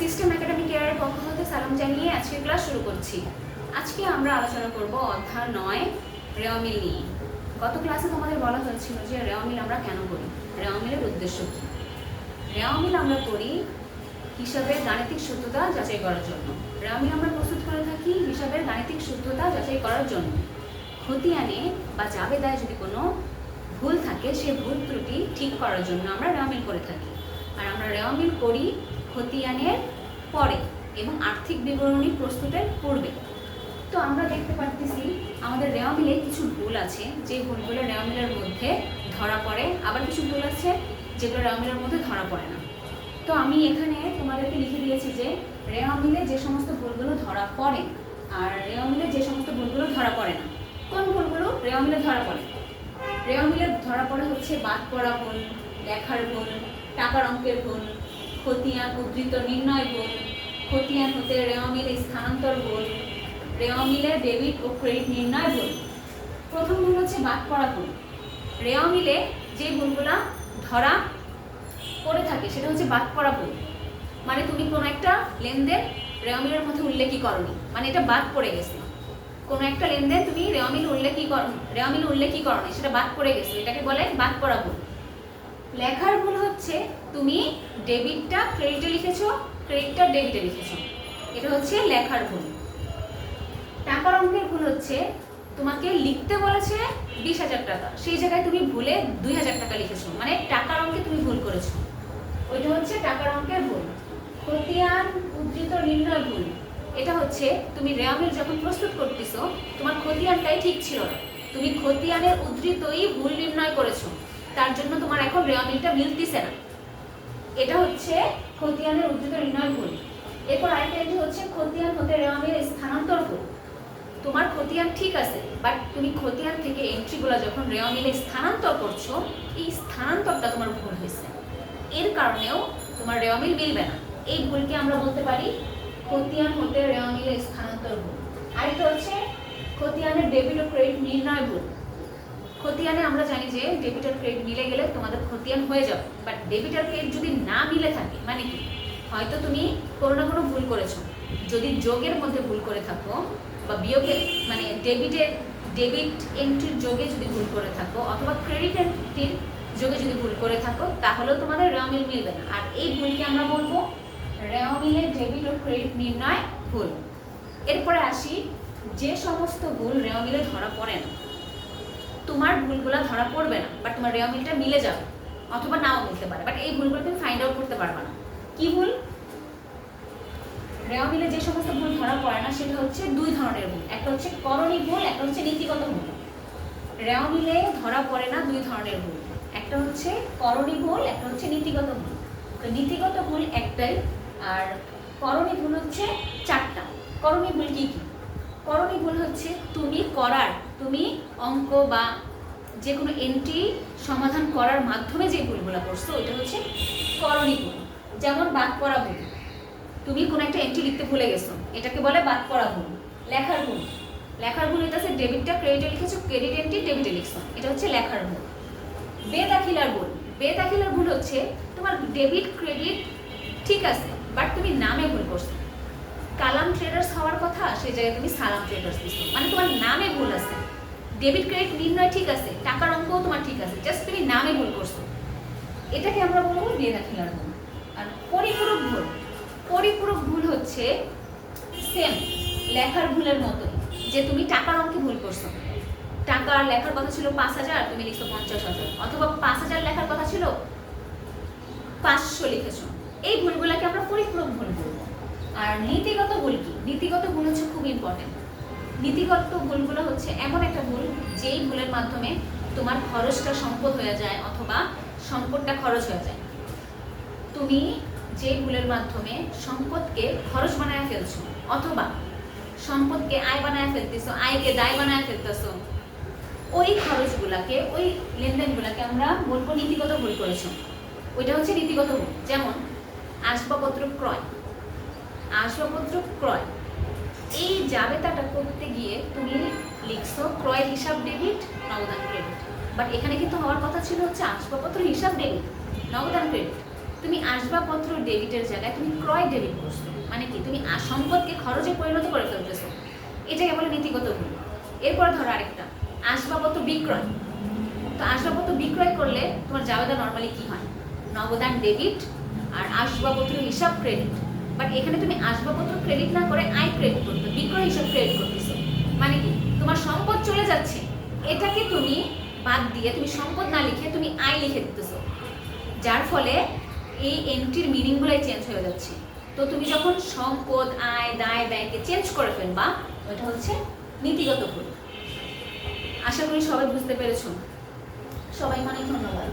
System academy কেয়ারের পক্ষ হতে সালাম জানিয়ে আজকের ক্লাস শুরু করছি। আজকে আমরা আলোচনা করব অধ্যায় নয়, রেওয়ামিল নিয়ে। গত ক্লাসে তোমাদের বলা হয়েছিল যে রেওয়ামিল আমরা কেন করি? রেওয়ামিলের উদ্দেশ্য কী? রেওয়ামিল আমরা করি হিসাবের গাণিতিক শুদ্ধতা যাচাই করার জন্য। রেওয়ামিল আমরা প্রস্তুত করে থাকি হিসাবের গাণিতিক শুদ্ধতা যাচাই করার জন্য। খতিয়ানে বা জাবেদায় যদি কোনো ভুল থাকে সেই ভুল ত্রুটি ঠিক করার জন্য আমরা রেওয়ামিল করে থাকি। আর আমরা রেওয়ামিল করি খতিয়ানের পরে এবং আর্থিক বিবরণী প্রস্তুতের পূর্বে। তো আমরা দেখতে পাচ্ছি আমাদের রেওয়ামিলে কিছু ভুল আছে। যে ভুলগুলো রেওয়ামিলের মধ্যে ধরা পড়ে, আবার কিছু ভুল আছে যেগুলো রেওয়ামিলের মধ্যে ধরা পড়ে না। তো আমি এখানে তোমাদেরকে লিখে দিয়েছি যে রেওয়ামিলে যে সমস্ত ভুলগুলো ধরা পড়ে আর রেওয়ামিলে যে সমস্ত ভুলগুলো ধরা পড়ে না। কোন ভুলগুলো? রেওয়ামিলে ধরা পড়ে। রেওয়ামিলে ধরা পড়ে হচ্ছে বাদ পড়া ভুল, লেখার ভুল, টাকার অঙ্কের ভুল খতিয়ান উদ্ধৃত নির্ণয় ভুল খতিয়ান হতে রেওয়ামিলে স্থানান্তর ভুল রেওয়ামিলে ডেবিট ও ক্রেডিট নির্ণয় ভুল প্রথম ভুল হচ্ছে বাদ পড়া ভুল। রেওয়ামিলে যে ভুলগুলা ধরা পড়ে থাকে, সেটা হচ্ছে বাদ পড়া ভুল। মানে তুমি কোনো একটা লেনদেন রেওয়ামিলের মধ্যে উল্লেখই করনি মানে এটা বাদ পড়ে গেছে। কোনো একটা লেনদেন তুমি রেওয়ামিল উল্লেখই কর রেওয়ামিল উল্লেখই করনি, সেটা বাদ পড়ে গেছে। এটাকে বলে বাদ পড়া ভুল। লেখার ভুল হচ্ছে, তুমি ডেবিটটা ক্রেডিটে লিখেছো, ক্রেডিটটা ডেবিটে লিখেছো। এটা হচ্ছে লেখার ভুল। টাকার অঙ্কের ভুল হচ্ছে, তোমাকে লিখতে বলেছে বিশ হাজার টাকা। সেই জায়গায় তুমি ভুলে দুই হাজার টাকা লিখেছো। মানে টাকার অঙ্কে তুমি ভুল করেছ। ওইটা হচ্ছে টাকার অঙ্কের ভুল। খতিয়ান, উদ্ধৃত, নির্ণয় ভুল। এটা হচ্ছে তুমি রেয়ামিল যখন প্রস্তুত করতেছো, তোমার খতিয়ানটাই ঠিক ছিল না। তুমি খতিয়ানের উদ্ধৃতই ভুল নির্ণয় করেছ। তার জন্য তোমার এখন রেয়ামিলটা মিলতেছে না। এটা হচ্ছে খতিয়ানের উদ্ধৃত নির্ণয় ভুল এরপর আরেকটা হচ্ছে খতিয়ান হতে রেওয়ামিল স্থানান্তর ভুল তোমার খতিয়ান ঠিক আছে বাট তুমি খতিয়ান থেকে এন্ট্রিগুলো যখন রেওয়ামিলে স্থানান্তর করছ, এই স্থানান্তরটা তোমার ভুল হয়েছে। এর কারণেও তোমার রেওয়ামিল মিলবে না। এই ভুলকে আমরা বলতে পারি খতিয়ান হতে রেওয়ামিলে স্থানান্তর ভুল। আরেকটা হচ্ছে খতিয়ানের ডেবিট ও ক্রেডিট নির্ণয় ভুল। খতিয়ানে আমরা জানি যে ডেবিট আর ক্রেডিট মিলে গেলে তোমাদের খতিয়ান হয়ে যাবে। বাট ডেবিট আর ক্রেডিট যদি না মিলে থাকে মানে কি? হয়তো তুমি কোনো না কোনো ভুল করেছ। যদি যোগের মধ্যে ভুল করে থাকো বা বিয়োগে মানে ডেবিটের ডেবিট এন্ট্রির যোগে যদি ভুল করে থাকো অথবা ক্রেডিট এন্ট্রির যোগে যদি ভুল করে থাকো, তাহলেও তোমাদের রেওয়ামিল মিলবে না। আর এই ভুলকে আমরা বলব রেওয়ামিলের ডেবিট ও ক্রেডিট নির্ণয় ভুল। এরপরে আসি, যে সমস্ত ভুল রেওয়ামিলে ধরা পড়ে না তোমার ভুলগুলো ধরা পড়বে না বাট তোমার রেওয়ামিলটা মিলে যাবে, অথবা নাও মিলতে পারে বাট এই ভুলগুলো তুমি ফাইন্ড আউট করতে পারবে না। কি ভুল? রেওয়ামিলে যে সমস্ত ভুল ধরা পড়ে না, সেটা হচ্ছে দুই ধরনের ভুল, একটা হচ্ছে করণী ভুল, একটা হচ্ছে নীতিগত ভুল। রেওয়ামিলে ধরা পড়ে না দুই ধরনের ভুল, একটা হচ্ছে করণী ভুল, একটা হচ্ছে নীতিগত ভুল। তো নীতিগত ভুল একটাই, আর করণী ভুল হচ্ছে চারটা। করণী ভুল কি কি? করণী ভুল হচ্ছে, তুমি করার, তুমি অঙ্ক বা যে কোনো এন্ট্রি সমাধান করার মাধ্যমে যে ভুলগুলো করছ, ওইটা হচ্ছে করণী ভুল। যেমন বাদ পড়া ভুল। তুমি কোনো একটা এন্ট্রি লিখতে ভুলে গেছো, এটাকে বলে বাদ পড়া ভুল, লেখার ভুল। লেখার ভুল এটা হচ্ছে ডেবিটটা ক্রেডিটে লিখেছো ক্রেডিট এন্ট্রি ডেবিটে লিখছো, এটা হচ্ছে লেখার ভুল। বেদাখিলার ভুল। বেদাখিলার ভুল হচ্ছে, তোমার ডেবিট ক্রেডিট ঠিক আছে বাট তুমি নামে ভুল করছ। কালাম ট্রেডার্স হওয়ার কথা, সেই জায়গায় তুমি সালাম ট্রেডার্স দিছো। মানে তোমার নামে ভুল আছে। ডেবিট ক্রেডিট নির্ণয় ঠিক আছে, টাকার অঙ্কও তোমার ঠিক আছে জাস্ট তুমি নামে ভুল করছ। এটাকে আমরা বলব বেদাখিলার ভুল আর পরিপূরক ভুল পরিপূরক ভুল হচ্ছে সেম লেখার ভুলের মতোই, যে তুমি টাকার অঙ্কে ভুল করছ। টাকা লেখার কথা ছিল পাঁচ হাজার, তুমি লিখছো পঞ্চাশ হাজার, অথবা পাঁচ হাজার লেখার কথা ছিল পাঁচশো লিখেছো। এই ভুলগুলোকে আমরা পরিপূরক ভুল বলব। আর নীতিগত ভুল কি? নীতিগত ভুল হচ্ছে খুব ইম্পর্টেন্ট নীতিগত ভুলগুলো হচ্ছে এমন একটা ভুল যেই ভুলের মাধ্যমে তোমার খরচটা সম্পদ হয়ে যায় অথবা সম্পদটা খরচ হয়ে যায়। তুমি যে ভুলের মাধ্যমে সম্পদকে খরচ বানায় ফেলছো অথবা সম্পদকে আয় বানায় ফেলতেছো, আয়কে দায় বানায় ফেলতেছো, ওই খরচগুলাকে, ওই লেনদেনগুলাকে আমরা বলব নীতিগত ভুল করেছ। ওইটা হচ্ছে নীতিগত ভুল। যেমন আসবাবপত্র ক্রয়। আসবাবপত্র ক্রয়। এই জাবেতাটা করতে গিয়ে তুমি লিখছো ক্রয় হিসাব ডেবিট, নগদান ক্রেডিট। বাট এখানে কিন্তু হওয়ার কথা ছিল হচ্ছে আসবাবপত্র হিসাব ডেবিট, নগদান ক্রেডিট। তুমি আসবাবপত্র ডেবিটের জায়গায় তুমি ক্রয় ডেবিট করছ। মানে কি? তুমি সম্পদকে খরচে পরিণত করে ফেলতেছো। এটাকে বলে নীতিগত ভুল। এরপর ধরো আরেকটা, আসবাবপত্র বিক্রয়। তো আসবাবপত্র বিক্রয় করলে তোমার জাবেদা নর্মালি কি হয়? নগদান ডেবিট আর আসবাবপত্র হিসাব ক্রেডিট। বাট এখানে তুমি আসবাবপত্র ক্রেডিট না করে আয় ক্রেডিট করতে বিক্রয় হিসাব ক্রেডিট করতেছো। মানে কি? তোমার সম্পদ চলে যাচ্ছে। এটাকে তুমি বাদ দিয়ে তুমি সম্পদ না লিখে তুমি আয় লিখে দিতেছো। যার ফলে এই এন্ট্রির মিনিংগুলোই চেঞ্জ হয়ে যাচ্ছে। তো তুমি যখন সম্পদ, আয়, দায়, ব্যয়কে চেঞ্জ করে ফেলবা, ওইটা হচ্ছে নীতিগত ভুল। আশা করি সবাই বুঝতে পেরেছ। সবাই অনেক ধন্যবাদ।